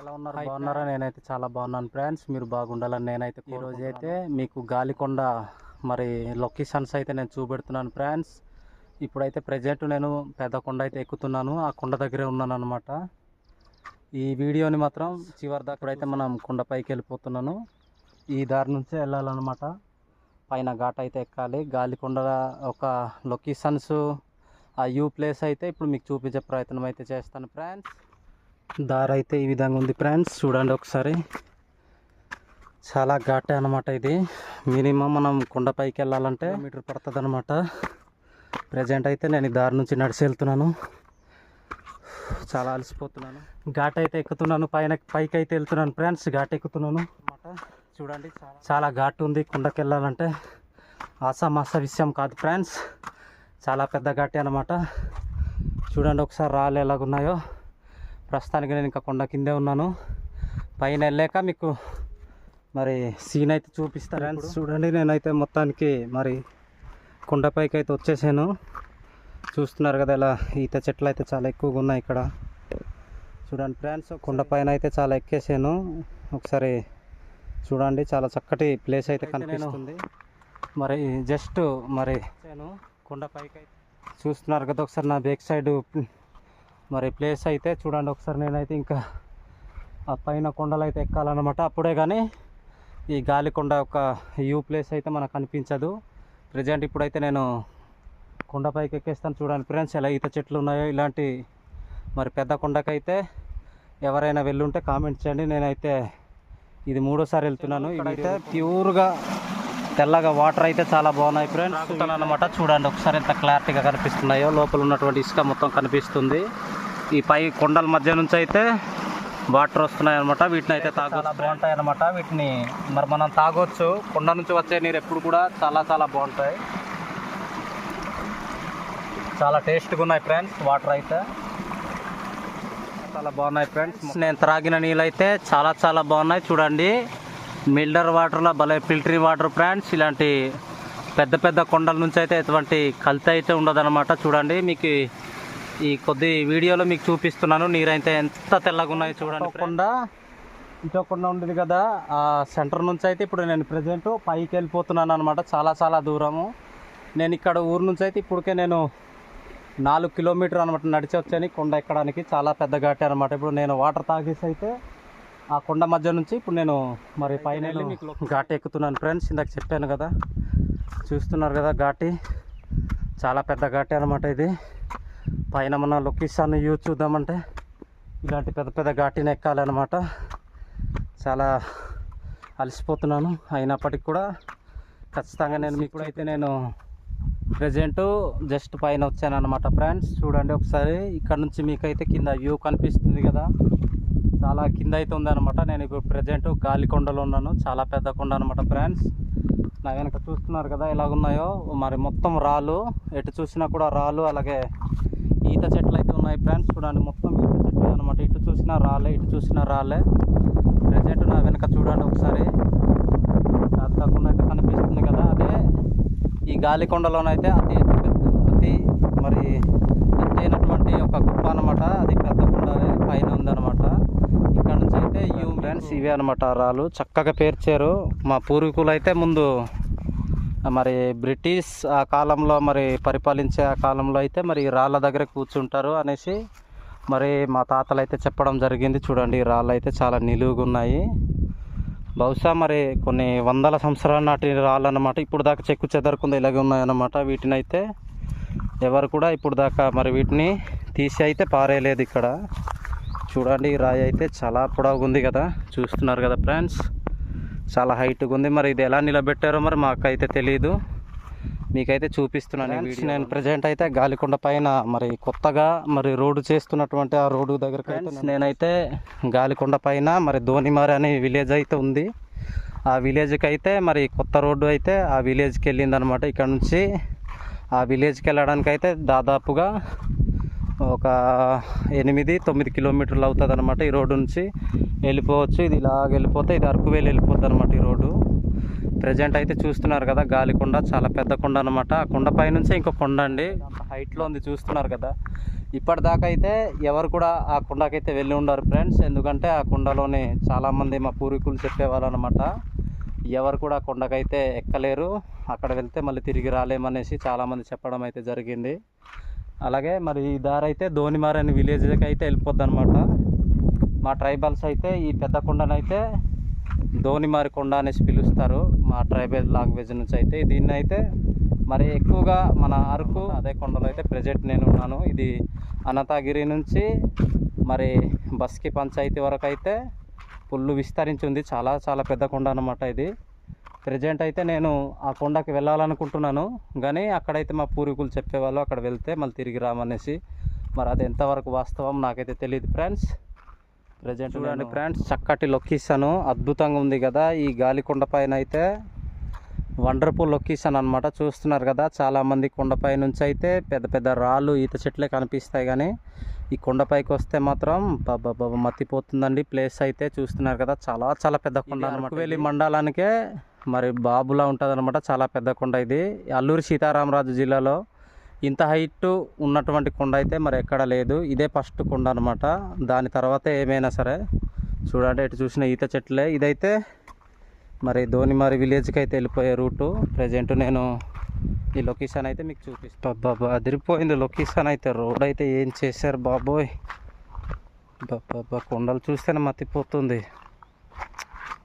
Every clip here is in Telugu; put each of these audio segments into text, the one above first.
ఎలా ఉన్నారు? బాగున్నారా? నేనైతే చాలా బాగున్నాను ఫ్రెండ్స్. మీరు బాగుండాలని నేనైతే ఈ రోజు అయితే మీకు గాలికొండ మరి లొకేషన్స్ అయితే నేను చూపెడుతున్నాను ఫ్రెండ్స్. ఇప్పుడైతే ప్రజెంట్ నేను పెద్ద కొండ అయితే ఎక్కుతున్నాను. ఆ కొండ దగ్గరే ఉన్నాను అనమాట ఈ వీడియోని మాత్రం చివరి దాకా ఇప్పుడైతే మనం కొండపైకి వెళ్ళిపోతున్నాను. ఈ దారి నుంచే వెళ్ళాలన్నమాట. పైన ఘాట్ అయితే ఎక్కాలి. గాలికొండ ఒక లొకేషన్స్ ఆ యూ ప్లేస్ అయితే ఇప్పుడు మీకు చూపించే ప్రయత్నం అయితే చేస్తాను ఫ్రెండ్స్. దారి అయితే ఈ విధంగా ఉంది ఫ్రెండ్స్. చూడండి ఒకసారి. చాలా ఘాటే అనమాట ఇది. మినిమం మనం కొండపైకి వెళ్ళాలంటే మీటర్ పడుతుంది అనమాట ప్రజెంట్ అయితే నేను ఈ దారి నుంచి నడిచి వెళ్తున్నాను. చాలా అలసిపోతున్నాను. ఘాట్ అయితే ఎక్కుతున్నాను. పైన పైకి అయితే వెళ్తున్నాను ఫ్రెండ్స్. ఘాట్ ఎక్కుతున్నాను అనమాట చూడండి చాలా ఘాట్ ఉంది కొండకి వెళ్ళాలంటే. ఆసామాసా విషయం కాదు ఫ్రెండ్స్. చాలా పెద్ద ఘాటే అనమాట చూడండి ఒకసారి రాళ్ళు ఎలాగున్నాయో. ప్రస్తుతానికి నేను ఇంకా కొండ కిందే ఉన్నాను. పైన వెళ్ళాక మీకు మరి సీన్ అయితే చూపిస్తాను. చూడండి నేనైతే మొత్తానికి మరి కొండపైకి అయితే వచ్చేసాను. చూస్తున్నారు కదా ఇలా ఈత చెట్లు అయితే చాలా ఎక్కువగా ఉన్నాయి ఇక్కడ. చూడండి ఫ్రెండ్స్ కొండపైన అయితే చాలా ఎక్కేసాను. ఒకసారి చూడండి చాలా చక్కటి ప్లేస్ అయితే కనిపిస్తుంది. మరి జస్ట్ మరి నేను కొండపైకి చూస్తున్నారు కదా ఒకసారి నా బ్యాక్ సైడ్ మరి ప్లేస్ అయితే చూడండి ఒకసారి నేనైతే ఇంకా ఆ పైన కొండలు అయితే ఎక్కాలన్నమాట. అప్పుడే కానీ ఈ గాలికొండ యొక్క యూ ప్లేస్ అయితే మనకు కనిపించదు ప్రజెంట్ ఇప్పుడైతే నేను కొండపైకి ఎక్కేస్తాను చూడండి ఫ్రెండ్స్ ఎలా ఈత చెట్లు ఉన్నాయో ఇలాంటి మరి పెద్ద కొండకైతే ఎవరైనా వెళ్ళుంటే కామెంట్ చేయండి. నేనైతే ఇది మూడోసారి వెళ్తున్నాను. ఇక్కడైతే ప్యూర్గా తెల్లగా వాటర్ అయితే చాలా బాగున్నాయి ఫ్రెండ్స్ అనమాట చూడండి ఒకసారి ఎంత క్లారిటీగా కనిపిస్తున్నాయో. లోపల ఉన్నటువంటి ఇసుక మొత్తం కనిపిస్తుంది. ఈ పై కొండల మధ్య నుంచి అయితే వాటర్ వస్తున్నాయి అనమాట వీటిని అయితే తాగొచ్చు. బాగుంటాయి అనమాట వీటిని మరి మనం తాగొచ్చు. కొండ నుంచి వచ్చే నీరు ఎప్పుడు కూడా చాలా చాలా బాగుంటాయి. చాలా టేస్ట్గా ఉన్నాయి ఫ్రెండ్స్ వాటర్ అయితే. చాలా బాగున్నాయి ఫ్రెండ్స్. నేను త్రాగిన నీళ్ళు అయితే చాలా చాలా బాగున్నాయి. చూడండి. మిల్డర్ వాటర్లో భలే ఫిల్టరీ వాటర్ ఫ్రెండ్స్. ఇలాంటి పెద్ద పెద్ద కొండల నుంచి అయితే ఎటువంటి కల్తీ అయితే ఉండదన్నమాట. చూడండి. మీకు ఈ కొద్ది వీడియోలో మీకు చూపిస్తున్నాను. నీరైతే ఎంత తెల్లగా ఉన్నాయి చూడండి కొండ ఇంకో కొండ ఉండేది కదా. ఆ సెంటర్ నుంచి అయితే ఇప్పుడు నేను ప్రజెంట్ పైకి వెళ్ళిపోతున్నాను అనమాట చాలా చాలా దూరము. నేను ఇక్కడ ఊరు నుంచి అయితే ఇప్పటికే నేను నాలుగు కిలోమీటర్ అనమాట నడిచి వచ్చాను. కొండ ఎక్కడానికి చాలా పెద్ద ఘాటి అనమాట ఇప్పుడు నేను వాటర్ తాగేసి అయితే ఆ కొండ మధ్య నుంచి ఇప్పుడు నేను మరి పైన ఘాటి ఎక్కుతున్నాను ఫ్రెండ్స్ ఇందాక చెప్పాను కదా. చూస్తున్నారు కదా ఘాటి. చాలా పెద్ద ఘాటి అనమాట ఇది. పైన మన లొకేషన్ యూజ్ చూద్దామంటే ఇలాంటి పెద్ద పెద్ద ఘాటిని ఎక్కాలన్నమాట. చాలా అలసిపోతున్నాను. అయినప్పటికీ కూడా ఖచ్చితంగా నేను మీకు అయితే నేను ప్రజెంట్ జస్ట్ పైన వచ్చాను అనమాట ఫ్రెండ్స్ చూడండి ఒకసారి ఇక్కడ నుంచి మీకైతే కింద వ్యూ కనిపిస్తుంది కదా. చాలా కింద అయితే ఉందన్నమాట. నేను ఇప్పుడు ప్రజెంట్ గాలికొండలో ఉన్నాను. చాలా పెద్ద కొండ అనమాట ఫ్రెండ్స్ నా వెనక చూస్తున్నారు కదా ఎలాగున్నాయో. మరి మొత్తం రాళ్ళు ఎటు చూసినా కూడా రాళ్ళు అలాగే ఈత చెట్లు అయితే ఉన్నాయి ఫ్రెండ్స్ చూడండి మొత్తం ఈత చెట్లు అనమాట ఇటు చూసినా రాళ్ళే ఇటు చూసినా రాళ్ళే ప్రజెంట్ నా వెనక చూడండి ఒకసారి. కాకుండా అయితే కనిపిస్తుంది కదా అదే ఈ గాలికొండలోనైతే అతి పెద్ద అతి మరి ఎత్తైనటువంటి ఒక గుప్ప అనమాట అది పెద్ద కొండ పైన ఉందన్నమాట. ఇక్కడ నుంచి అయితే యూ ఫ్రెండ్స్ ఇవే అనమాట రాళ్ళు. చక్కగా పేర్చారు. మా పూర్వీకులు అయితే ముందు మరి బ్రిటిష్ ఆ కాలంలో మరి పరిపాలించే ఆ కాలంలో అయితే మరి రాళ్ళ దగ్గర కూర్చుంటారు అనేసి మరి మా తాతలు అయితే చెప్పడం జరిగింది. చూడండి రాళ్ళు అయితే చాలా నిలువుగా ఉన్నాయి బహుశా మరి కొన్ని వందల సంవత్సరాల నాటి రాళ్ళు అన్నమాట ఇప్పుడు దాకా చెక్కు చెదరకుండా ఇలాగే ఉన్నాయన్నమాట. వీటిని అయితే ఎవరు కూడా ఇప్పుడు దాకా మరి వీటిని తీసి అయితే పారేయలేదు ఇక్కడ. చూడండి ఈ రాయి అయితే చాలా పొడవుగా ఉంది కదా. చూస్తున్నారు కదా ఫ్రెండ్స్. చాలా హైట్గా ఉంది మరి ఇది ఎలా నిలబెట్టారో మరి మాకైతే తెలియదు మీకైతే చూపిస్తున్నాను నేను ప్రజెంట్ అయితే గాలికొండ పైన మరి కొత్తగా మరి రోడ్డు చేస్తున్నటువంటి ఆ రోడ్డు దగ్గరికి నేనైతే గాలికొండ పైన మరి ధోనిమారి అనే విలేజ్ అయితే ఉంది. ఆ విలేజ్కి అయితే మరి కొత్త రోడ్డు అయితే ఆ విలేజ్కి వెళ్ళింది అనమాట ఇక్కడ నుంచి ఆ విలేజ్కి వెళ్ళడానికి అయితే దాదాపుగా ఒక ఎనిమిది తొమ్మిది కిలోమీటర్లు అవుతుంది అనమాట ఈ రోడ్డు నుంచి. వెళ్ళిపోవచ్చు. ఇది ఇలాగ వెళ్ళిపోతే ఇది అరకు వేలు వెళ్ళిపోతుంది అనమాట ఈ రోడ్డు. ప్రజెంట్ అయితే చూస్తున్నారు కదా గాలి కొండ చాలా పెద్ద కొండ అనమాట ఆ కొండ పైనుంచే ఇంకో కొండ అండి. హైట్లో ఉంది చూస్తున్నారు కదా. ఇప్పటిదాకా అయితే ఎవరు కూడా ఆ కుండకైతే వెళ్ళి ఉండరు ఫ్రెండ్స్. ఎందుకంటే ఆ కుండలోని చాలామంది మా పూర్వీకులు చెప్పేవాళ్ళు అనమాట ఎవరు కూడా కొండకైతే ఎక్కలేరు. అక్కడ వెళ్తే మళ్ళీ తిరిగి రాలేమనేసి చాలామంది చెప్పడం అయితే జరిగింది. అలాగే మరి ఈ దారి అయితే ధోనిమార్ అనే విలేజ్కి అయితే వెళ్ళిపోద్ది అనమాట మా ట్రైబల్స్ అయితే ఈ పెద్ద కొండనైతే ధోనిమారి కొండ అనేసి పిలుస్తారు. మా ట్రైబల్ లాంగ్వేజ్ నుంచి అయితే దీన్ని అయితే మరి ఎక్కువగా మన అరకు అదే కొండలో అయితే ప్రజెంట్ నేను ఉన్నాను. ఇది అనంతగిరి నుంచి మరి బస్కి పంచాయతీ వరకు అయితే పుల్లు విస్తరించి ఉంది. చాలా చాలా పెద్ద కొండ అనమాట ఇది. ప్రజెంట్ అయితే నేను ఆ కొండకి వెళ్ళాలనుకుంటున్నాను. కానీ అక్కడైతే మా పూర్వీకులు చెప్పేవాళ్ళు అక్కడ వెళ్తే మళ్ళీ తిరిగి రామనేసి మరి అది ఎంతవరకు వాస్తవం నాకైతే తెలియదు ఫ్రెండ్స్. ప్రజెంట్ చూడండి ఫ్రెండ్స్ చక్కటి లొకేషన్ అద్భుతంగా ఉంది కదా ఈ గాలికొండ పైన అయితే. వండర్ఫుల్ లొకేషన్ అనమాట చూస్తున్నారు కదా చాలామంది కొండపై నుంచి అయితే పెద్ద పెద్ద రాళ్ళు ఈత చెట్లే కనిపిస్తాయి కానీ ఈ కొండపైకి వస్తే మాత్రం బాబా మత్తిపోతుందండి ప్లేస్ అయితే. చూస్తున్నారు కదా చాలా చాలా పెద్ద కొండ అనమాట వెళ్ళి మండలానికే మరి బాబులా ఉంటుంది అనమాట చాలా పెద్ద కొండ ఇది. అల్లూరి సీతారామరాజు జిల్లాలో ఇంత హైట్ ఉన్నటువంటి కొండ అయితే మరి ఎక్కడ లేదు. ఇదే ఫస్ట్ కొండ అనమాట దాని తర్వాత ఏమైనా సరే చూడండి ఇటు చూసిన ఈత చెట్లే. ఇదైతే మరి ధోనిమారి విలేజ్కి అయితే వెళ్ళిపోయే రూటు. ప్రజెంట్ నేను ఈ లొకేషన్ అయితే మీకు చూపిస్తాను బాబా అదిరిపోయింది లొకేషన్ అయితే. రోడ్ అయితే ఏం చేశారు బాబోయ్. బాబా కొండలు చూస్తేనే మతిపోతుంది.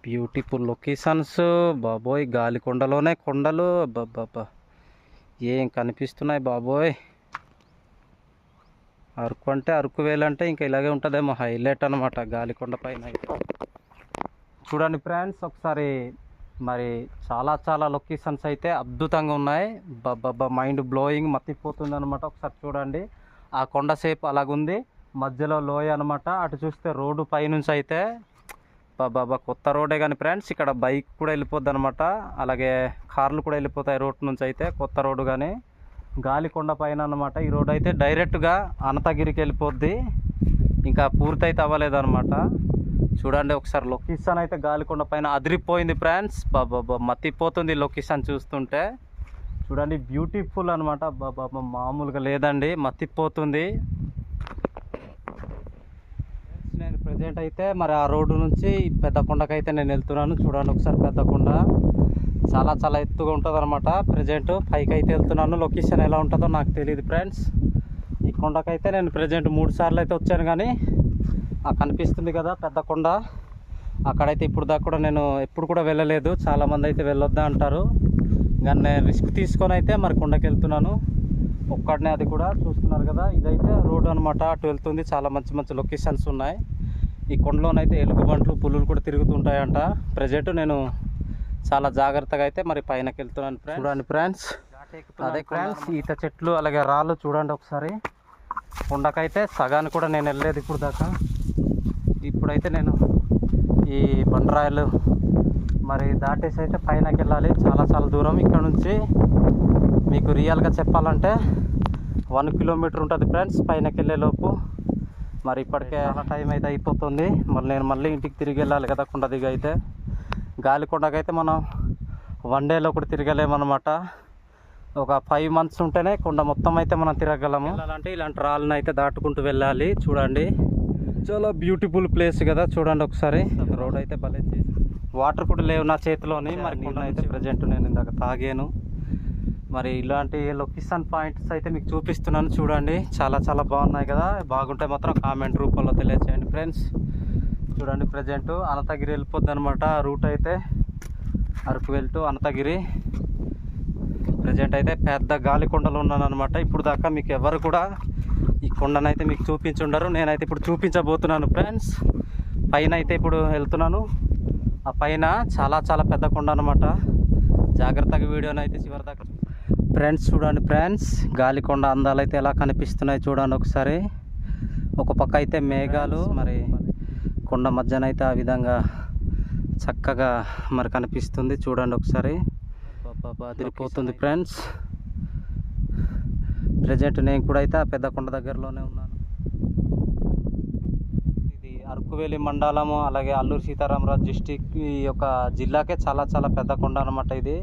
Beautiful locations. బాబోయ్ గాలి కొండలోనే కొండలు. బాబా ఏం కనిపిస్తున్నాయి బాబోయ్. అరకు అంటే అరకు వేలంటే ఇంకా ఇలాగే ఉంటుందేమో. హైలైట్ అనమాట గాలికొండ పైన అయితే. చూడండి ఫ్రెండ్స్ ఒకసారి మరి చాలా చాలా లొకేషన్స్ అయితే అద్భుతంగా ఉన్నాయి. బాబా మైండ్ బ్లోయింగ్ మత్తిపోతుంది అనమాట ఒకసారి చూడండి. ఆ కొండ సేపు అలాగుంది. మధ్యలో లోయ అనమాట అటు చూస్తే రోడ్డు పైనుంచి అయితే బాబా కొత్త రోడే కానీ ఫ్రెండ్స్ ఇక్కడ బైక్ కూడా వెళ్ళిపోద్ది అనమాట అలాగే కార్లు కూడా వెళ్ళిపోతాయి రోడ్ నుంచి అయితే కొత్త రోడ్డు కానీ. గాలికొండ పైన అనమాట ఈ రోడ్ అయితే డైరెక్ట్గా అనంతగిరికి వెళ్ళిపోద్ది. ఇంకా పూర్తి అయితే అవ్వలేదు అనమాట చూడండి ఒకసారి లొకేషన్ అయితే గాలికొండ పైన అదిరిపోయింది ఫ్రెండ్స్. బాబా మత్తిపోతుంది లొకేషన్ చూస్తుంటే. చూడండి బ్యూటిఫుల్ అనమాట బాబా మామూలుగా లేదండి మత్తిపోతుంది నేను ప్రజెంట్ అయితే మరి ఆ రోడ్డు నుంచి ఈ అయితే నేను వెళ్తున్నాను. చూడండి ఒకసారి పెద్ద కొండ. చాలా చాలా ఎత్తుగా ఉంటుంది అనమాట ప్రజెంట్ పైకి అయితే వెళ్తున్నాను. లొకేషన్ ఎలా ఉంటుందో నాకు తెలియదు ఫ్రెండ్స్ ఈ కొండకైతే నేను ప్రజెంట్ మూడు సార్లు అయితే వచ్చాను కానీ కనిపిస్తుంది కదా పెద్ద కొండ. అక్కడైతే ఇప్పుడు దాకా కూడా నేను ఎప్పుడు కూడా వెళ్ళలేదు. చాలామంది అయితే వెళ్ళొద్దా అంటారు. కానీ నేను రిస్క్ తీసుకొని అయితే మరి కొండకి వెళ్తున్నాను ఒక్కడనే అది కూడా చూస్తున్నారు కదా. ఇదైతే రోడ్ అనమాట అటు వెళ్తుంది. చాలా మంచి మంచి లొకేషన్స్ ఉన్నాయి. ఈ కొండలోనైతే ఎలుగుబంట్లు పులులు కూడా తిరుగుతుంటాయంట. ప్రజెంట్ నేను చాలా జాగ్రత్తగా అయితే మరి పైనకి వెళ్తున్నాను చూడండి ఫ్రెండ్స్ అదే ఫ్రెండ్స్ ఈత చెట్లు అలాగే రాళ్ళు చూడండి ఒకసారి. కొండకైతే సగాన్ని కూడా నేను వెళ్ళలేదు ఇప్పుడు దాకా. ఇప్పుడైతే నేను ఈ బండరాయలు మరి దాటేసి అయితే పైనకి వెళ్ళాలి. చాలా చాలా దూరం ఇక్కడ నుంచి. మీకు రియల్గా చెప్పాలంటే వన్ కిలోమీటర్ ఉంటుంది ఫ్రెండ్స్ పైనకి వెళ్ళే లోపు. మరి ఇప్పటికే చాలా టైం అయితే అయిపోతుంది. మరి నేను మళ్ళీ ఇంటికి తిరిగి వెళ్ళాలి కదా కొండ దిగి అయితే గాలికొండకైతే మనం వన్ డేలో కూడా తిరగలేమన్నమాట ఒక ఫైవ్ మంత్స్ ఉంటేనే కొండ మొత్తం అయితే మనం తిరగలము వెళ్ళాలంటే ఇలాంటి రాళ్ళని అయితే దాటుకుంటూ వెళ్ళాలి. చూడండి. చాలా బ్యూటిఫుల్ ప్లేస్ కదా చూడండి ఒకసారి. రోడ్ అయితే భలే చేసి వాటర్ కూడా లేవు నా చేతిలోని మరి అయితే ప్రజెంట్ నేను ఇందాక తాగాను. మరి ఇలాంటి లొకేషన్ పాయింట్స్ అయితే మీకు చూపిస్తున్నాను చూడండి. చాలా చాలా బాగున్నాయి కదా. బాగుంటే మాత్రం కామెంట్ రూపంలో తెలియచేయండి ఫ్రెండ్స్ చూడండి ప్రజెంట్ అనంతగిరి వెళ్ళిపోద్ది అనమాట రూట్ అయితే. అరకు వెళ్తూ అనంతగిరి. ప్రజెంట్ అయితే పెద్ద గాలి కొండలో ఉన్నాను అనమాట ఇప్పుడు దాకా మీకు ఎవరు కూడా ఈ కొండనైతే మీకు చూపించుండరు. నేనైతే ఇప్పుడు చూపించబోతున్నాను ఫ్రెండ్స్. పైన అయితే ఇప్పుడు వెళ్తున్నాను. ఆ పైన చాలా చాలా పెద్ద కొండ అనమాట జాగ్రత్తగా వీడియోని అయితే చివరి దాకా ఫ్రెండ్స్ చూడండి ఫ్రెండ్స్. గాలికొండ అందాలు అయితే ఎలా కనిపిస్తున్నాయి చూడండి ఒకసారి. ఒక పక్క అయితే మేఘాలు మరి కొండ మధ్యన అయితే ఆ విధంగా చక్కగా మరి కనిపిస్తుంది. చూడండి ఒకసారి. అదిరిపోతుంది ఫ్రెండ్స్. ప్రజెంట్ నేను కూడా అయితే ఆ పెద్ద కొండ దగ్గరలోనే ఉన్నాను. ఇది అరకువేలి మండలము అలాగే అల్లూరు సీతారామరాజు డిస్టిక్ ఈ యొక్క జిల్లాకే చాలా చాలా పెద్ద కొండ అనమాట ఇది.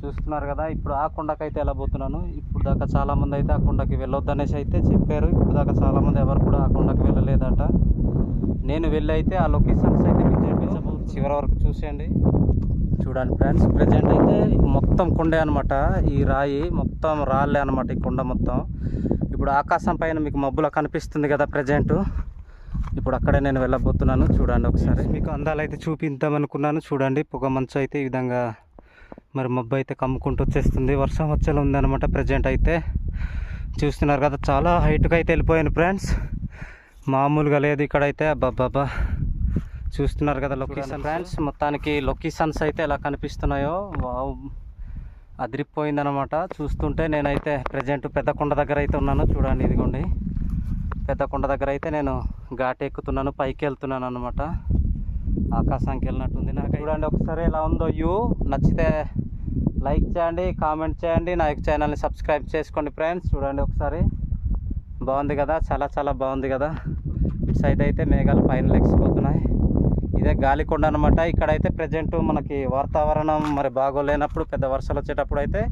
చూస్తున్నారు కదా ఇప్పుడు ఆ కొండకైతే వెళ్ళబోతున్నాను ఇప్పుడు ఇప్పుడు దాకా చాలామంది అయితే ఆ కొండకి వెళ్ళొద్దు అనేసి అయితే చెప్పారు. ఇప్పుడు దాకా చాలామంది ఎవరు కూడా ఆ కొండకి వెళ్ళలేదట. నేను వెళ్ళి అయితే ఆ లొకేషన్స్ అయితే మీకు చూపించబోతున్నాను. చివరి వరకు చూసేయండి. చూడండి ఫ్రెండ్స్ ప్రజెంట్ అయితే మొత్తం కొండే అనమాట ఈ రాయి మొత్తం రాళ్ళే అనమాట ఈ కొండ మొత్తం. ఇప్పుడు ఆకాశం పైన మీకు మబ్బులా కనిపిస్తుంది కదా ప్రజెంట్ ఇప్పుడు అక్కడే నేను వెళ్ళబోతున్నాను చూడండి ఒకసారి. మీకు అందాలు అయితే చూపిద్దాం అనుకున్నాను చూడండి పొగ మంచు అయితే ఈ విధంగా మరి మబ్బు అయితే కమ్ముకుంటూ వచ్చేస్తుంది. వర్షం వచ్చేలా ఉందన్నమాట ప్రజెంట్ అయితే. చూస్తున్నారు కదా చాలా హైట్గా అయితే వెళ్ళిపోయాను ఫ్రెండ్స్. మామూలుగా లేదు ఇక్కడైతే. అబ్బాబ్బాబ్బా. చూస్తున్నారు కదా లొకేషన్ ఫ్రెండ్స్. మొత్తానికి లొకేషన్స్ అయితే ఎలా కనిపిస్తున్నాయో అదిరిపోయిందనమాట చూస్తుంటే నేనైతే ప్రజెంట్ పెద్ద కొండ దగ్గర అయితే ఉన్నాను. చూడండి ఇదిగోండి. పెద్ద కొండ దగ్గర అయితే నేను ఘాట్ ఎక్కుతున్నాను పైకి వెళ్తున్నాను అనమాట ఆకాశానికి వెళ్ళినట్టుంది నాకు చూడండి ఒకసారి ఎలా ఉందో వ్యూ. నచ్చితే లైక్ చేయండి కామెంట్ చేయండి. నా యొక్క ఛానల్ని సబ్స్క్రైబ్ చేసుకోండి ఫ్రెండ్స్. చూడండి ఒకసారి. బాగుంది కదా? చాలా చాలా బాగుంది కదా? ఇటు సైడ్ అయితే మేఘాలు పైన లెక్సిపోతున్నాయి ఇదే గాలికొండ అనమాట ఇక్కడైతే ప్రజెంట్ మనకి వాతావరణం మరి బాగోలేనప్పుడు పెద్ద వర్షాలు వచ్చేటప్పుడు అయితే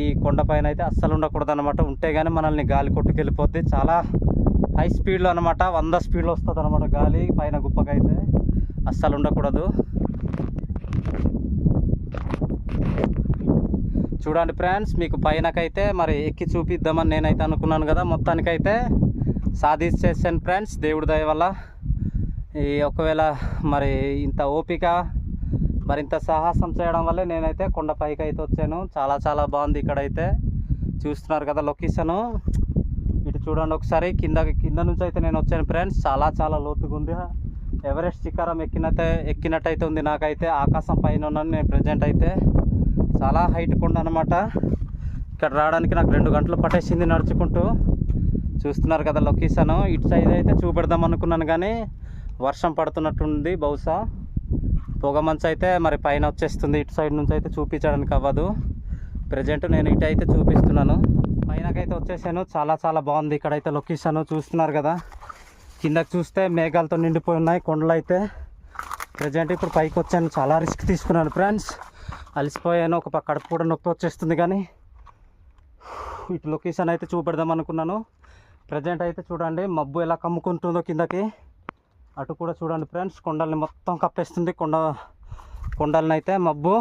ఈ కొండపైన అయితే అస్సలు ఉండకూడదు అనమాట ఉంటే కానీ మనల్ని గాలి కొట్టుకెళ్ళిపోద్ది. చాలా హై స్పీడ్లో అనమాట వంద స్పీడ్లో వస్తుంది అనమాట గాలి. పైన గుప్పకైతే అస్సలు ఉండకూడదు. చూడండి ఫ్రెండ్స్ మీకు పైనకైతే మరి ఎక్కి చూపిద్దామని నేనైతే అనుకున్నాను కదా. మొత్తానికైతే సాధించేసాను ఫ్రెండ్స్ దేవుడి దయ వల్ల ఈ ఒకవేళ మరి ఇంత ఓపిక మరింత సాహసం చేయడం వల్లే నేనైతే కొండ పైకి అయితే వచ్చాను. చాలా చాలా బాగుంది ఇక్కడైతే. చూస్తున్నారు కదా లొకేషను. ఇటు చూడండి ఒకసారి కింద కింద నుంచి అయితే నేను వచ్చాను ఫ్రెండ్స్ చాలా చాలా లోతుగా ఉంది. ఎవరెస్ట్ శిఖరం ఎక్కినట్టే ఎక్కినట్టయితే ఉంది నాకైతే. ఆకాశం పైన ఉన్నాను నేను ప్రజెంట్ అయితే. చాలా హైట్ కొండ అనమాట ఇక్కడ రావడానికి నాకు రెండు గంటలు పట్టేసింది నడుచుకుంటూ. చూస్తున్నారు కదా లొకేషన్. ఇటు సైడ్ అయితే చూపెడదాం అనుకున్నాను కానీ వర్షం పడుతున్నట్టుంది బహుశా. పొగమంచు అయితే మరి పైన వచ్చేస్తుంది. ఇటు సైడ్ నుంచి అయితే చూపించడానికి అవ్వదు. ప్రజెంట్ నేను ఇటు అయితే చూపిస్తున్నాను. పైనకైతే వచ్చేసాను. చాలా చాలా బాగుంది. ఇక్కడైతే లొకేషన్ చూస్తున్నారు కదా. కిందకి చూస్తే మేఘాలతో నిండిపోయి ఉన్నాయి. కొండలు అయితే ప్రజెంట్ ఇప్పుడు పైకి వచ్చాను. చాలా రిస్క్ తీసుకున్నాను ఫ్రెండ్స్. అలసిపోయాను. ఒక పక్క కడుపు కూడా నొప్పి వచ్చేస్తుంది కానీ ఇటు లొకేషన్ అయితే చూపెడదాం అనుకున్నాను. ప్రజెంట్ అయితే చూడండి. మబ్బు ఎలా కమ్ముకుంటుందో కిందకి. అటు కూడా చూడండి ఫ్రెండ్స్ కొండల్ని మొత్తం కప్పేస్తుంది. కొండ కొండల్ని అయితే మబ్బు.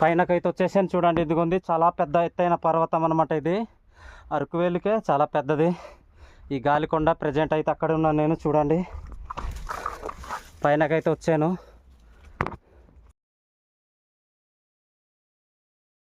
పైనకైతే వచ్చేసాను చూడండి ఇదిగోంది చాలా పెద్ద ఎత్తైన పర్వతం అనమాట ఇది. అరకువేలికే చాలా పెద్దది. ఈ గాలికొండ ప్రజెంట్ అయితే అక్కడ ఉన్నాను నేను చూడండి. పైనకైతే వచ్చాను.